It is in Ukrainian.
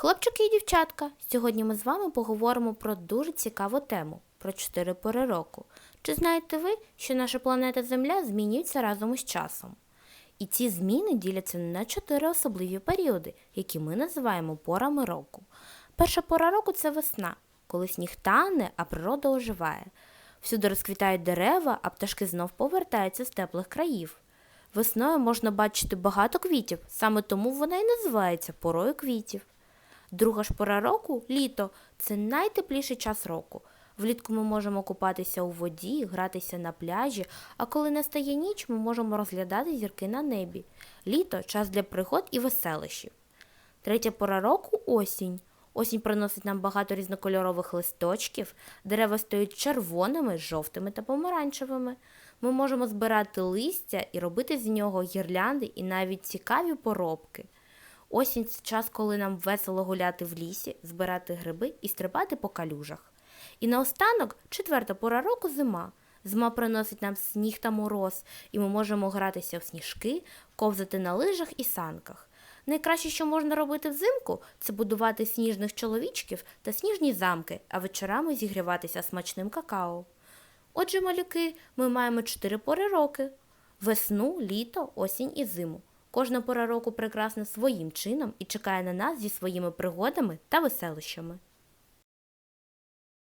Хлопчики і дівчатка, сьогодні ми з вами поговоримо про дуже цікаву тему про чотири пори року. Чи знаєте ви, що наша планета Земля змінюється разом із часом? І ці зміни діляться на чотири особливі періоди, які ми називаємо порами року. Перша пора року це весна, коли сніг тане, а природа оживає. Всюди розквітають дерева, а пташки знов повертаються з теплих країв. Весною можна бачити багато квітів, саме тому вона і називається порою квітів. Друга ж пора року літо це найтепліший час року. Влітку ми можемо купатися у воді, гратися на пляжі, а коли настає ніч, ми можемо розглядати зірки на небі. Літо час для пригод і веселищів. Третя пора року осінь. Осінь приносить нам багато різнокольорових листочків, дерева стають червоними, жовтими та помаранчевими. Ми можемо збирати листя і робити з нього гірлянди і навіть цікаві поробки. Осінь це час, коли нам весело гуляти в лісі, збирати гриби і стрибати по калюжах. І наостанок четверта пора року зима. Зима приносить нам сніг та мороз, і ми можемо гратися в сніжки, ковзати на лижах і санках. Найкраще, що можна робити взимку, це будувати сніжних чоловічків та сніжні замки, а вечорами зігріватися смачним какао. Отже, малюки, ми маємо чотири пори роки: весну, літо, осінь і зиму. Кожна пора року прекрасна своїм чином і чекає на нас зі своїми пригодами та веселищами.